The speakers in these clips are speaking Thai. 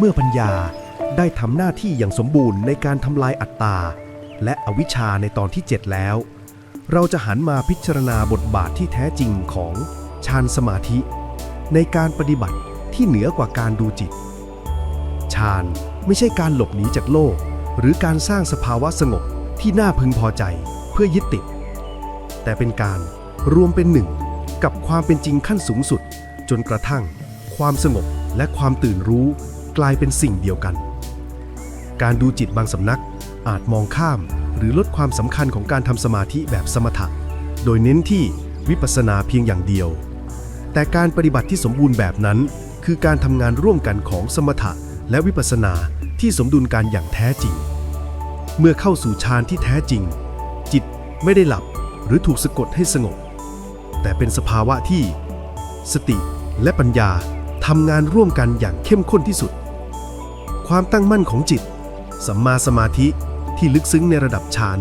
เมื่อปัญญาได้ทำหน้าที่อย่างสมบูรณ์ในการทำลายอัตตา และอวิชชาในตอนที่ 7 แล้ว เราจะหันมาพิจารณาบทบาทที่แท้จริงของฌานสมาธิ ในการปฏิบัติที่เหนือกว่าการดูจิตฌานไม่ใช่การหลบหนีจากโลก หรือการสร้างสภาวะสงบที่น่าพึงพอใจเพื่อยึดติด แต่เป็นการรวมเป็นหนึ่งกับความเป็นจริงขั้นสูงสุด จนกระทั่ง ความสงบและความตื่นรู้ กลายเป็นสิ่งเดียวกัน การดูจิตบางสำนักอาจมองข้ามหรือลดความสำคัญของการทำสมาธิแบบสมถะ โดยเน้นที่วิปัสสนาเพียงอย่างเดียว แต่การปฏิบัติที่สมบูรณ์แบบนั้น คือการทำงานร่วมกันของสมถะและวิปัสสนาที่สมดุลกันอย่างแท้จริง เมื่อเข้าสู่ฌานที่แท้จริง จิตไม่ได้หลับหรือถูกสะกดให้สงบ แต่เป็นสภาวะที่ สติและปัญญาทำงานร่วมกันอย่างเข้มข้นที่สุด ความตั้งมั่นของจิต สัมมาสมาธิที่ลึกซึ้งในระดับฌาน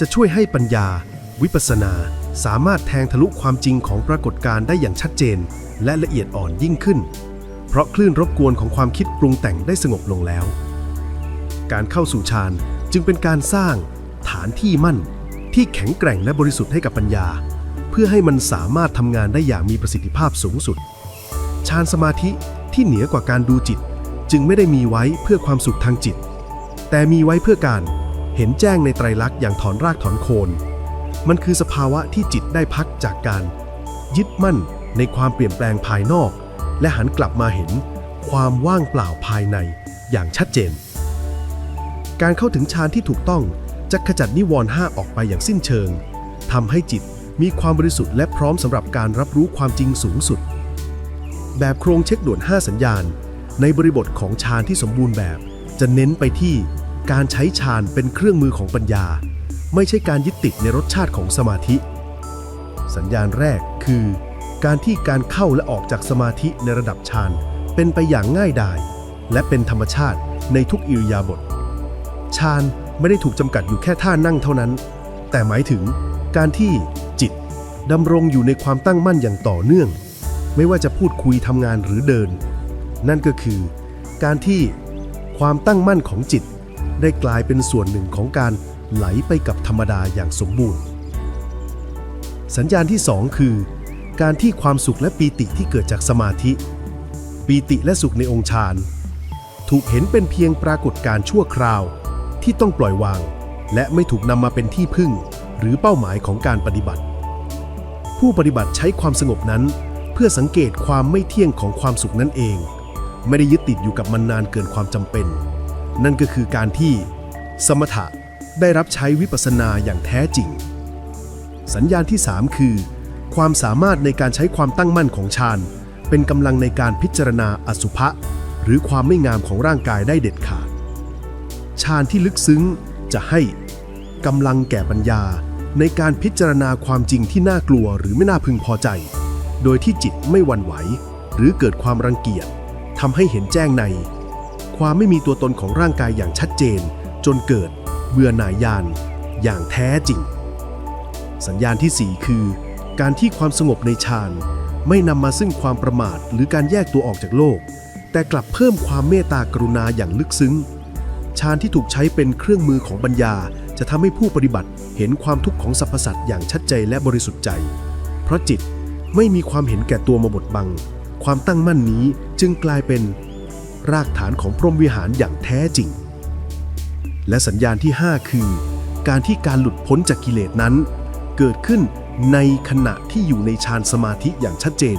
จะช่วยให้ปัญญา วิปัสนา สามารถแทงทะลุความจริงของปรากฏการณ์ได้อย่างชัดเจน และละเอียดอ่อนยิ่งขึ้น เพราะคลื่นรบกวนของความคิดปรุงแต่งได้สงบลงแล้ว การเข้าสู่ฌานจึงเป็นการสร้างฐานที่มั่น ที่แข็งแกร่งและบริสุทธิ์ให้กับปัญญา เพื่อให้มันสามารถทำงานได้อย่างมีประสิทธิภาพสูงสุดฌานสมาธิที่เหนือกว่าการดูจิต จึงไม่ได้มีไว้เพื่อความสุขทางจิต แต่มีไว้เพื่อการเห็นแจ้งในไตรลักษณ์อย่างถอนรากถอนโคน มันคือสภาวะที่จิตได้พักจากการ ยึดมั่นในความเปลี่ยนแปลงภายนอก และหันกลับมาเห็นความว่างเปล่าภายในอย่างชัดเจน การเข้าถึงฌานที่ถูกต้องจะขจัดนิวรณ์ห้าออกไปอย่างสิ้นเชิงทำให้จิตมีความบริสุทธิ์และพร้อมสำหรับการรับรู้ความจริงสูงสุด แบบโครงเช็คด่วน 5 สัญญาณ ในบริบทของฌานที่สมบูรณ์แบบ จะเน้นไปที่การใช้ฌานเป็นเครื่องมือของปัญญา ไม่ใช่การยึดติดในรสชาติของสมาธิ สัญญาณแรกคือ การที่การเข้าและออกจากสมาธิในระดับฌานเป็นไปอย่างง่ายดาย และเป็นธรรมชาติในทุกอิริยาบถฌานไม่ได้ถูกจำกัดอยู่แค่ท่านั่งเท่านั้น แต่หมายถึงการที่จิตดำรงอยู่ในความตั้งมั่นอย่างต่อเนื่อง ไม่ว่าจะพูดคุยทำงานหรือเดิน นั่นก็คือ การที่ความตั้งมั่นของจิต ได้กลายเป็นส่วนหนึ่งของการไหลไปกับธรรมดาอย่างสมบูรณ์ สัญญาณที่ 2 คือ การที่ความสุขและปีติที่เกิดจากสมาธิ ปีติและสุขในองค์ฌานถูกเห็นเป็นเพียงปรากฏการณ์ชั่วคราวที่ต้องปล่อยวาง และไม่ถูกนำมาเป็นที่พึ่ง หรือเป้าหมายของการปฏิบัติ ผู้ปฏิบัติใช้ความสงบนั้น เพื่อสังเกตความไม่เที่ยงของความสุขนั่นเอง ไม่ได้ยึดติดอยู่กับมันนานเกินความจำเป็น นั่นก็คือการที่ สมถะได้รับใช้วิปัสสนาอย่างแท้จริง สัญญาณที่ 3 คือ ความสามารถในการใช้ความตั้งมั่นของฌานเป็นกำลังในการพิจารณาอสุภะหรือความไม่งามของร่างกายได้เด็ดขาดฌานที่ลึกซึ้งจะให้กำลังแก่ปัญญาในการพิจารณาความจริงที่น่ากลัวหรือไม่น่าพึงพอใจ โดยที่จิตไม่หวั่นไหว หรือเกิดความรังเกียจ ทำให้เห็นแจ้งใน ความไม่มีตัวตนของร่างกายอย่างชัดเจน จนเกิดเบื่อหน่ายยาน อย่างแท้จริง สัญญาณที่ 4 คือ การที่ความสงบในฌานไม่นำมาซึ่งความประมาทหรือการแยกตัวออกจากโลก แต่กลับเพิ่มความเมตตากรุณาอย่างลึกซึ้งฌานที่ถูกใช้เป็นเครื่องมือของปัญญา จะทำให้ผู้ปฏิบัติเห็นความทุกข์ของสรรพสัตว์อย่างชัดเจนและบริสุทธิ์ใจ เพราะจิตไม่มีความเห็นแก่ตัวมาบดบัง ความตั้งมั่นนี้จึงกลายเป็นรากฐานของพรหมวิหารอย่างแท้จริง และสัญญาณที่ 5 คือ การที่การหลุดพ้นจากกิเลสนั้น เกิดขึ้นในขณะที่อยู่ในฌานสมาธิอย่างชัดเจน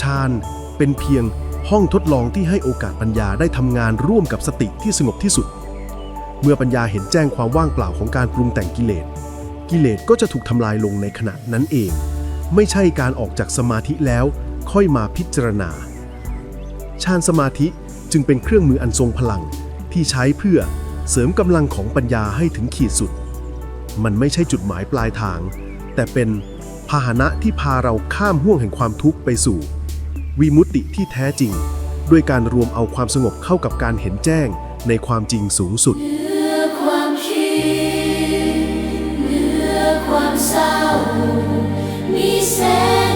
ฌานเป็นเพียงห้องทดลองที่ให้โอกาสปัญญาได้ทำงานร่วมกับสติที่สงบที่สุด เมื่อปัญญาเห็นแจ้งความว่างเปล่าของการปรุงแต่งกิเลส กิเลสก็จะถูกทำลายลงในขณะนั้นเอง ไม่ใช่การออกจากสมาธิแล้ว ค่อยมาพิจารณา ฌานสมาธิจึงเป็นเครื่องมืออันทรงพลังที่ใช้เพื่อเสริมกำลังของปัญญาให้ถึงขีดสุด มันไม่ใช่จุดหมายปลายทาง แต่เป็นพาหนะที่พาเราข้ามห่วงแห่งความทุกข์ไปสู่ วิมุตติที่แท้จริง ด้วยการรวมเอาความสงบเข้ากับการเห็นแจ้งในความจริงสูงสุดเนือความคิดเนือความเศร้ามีแสง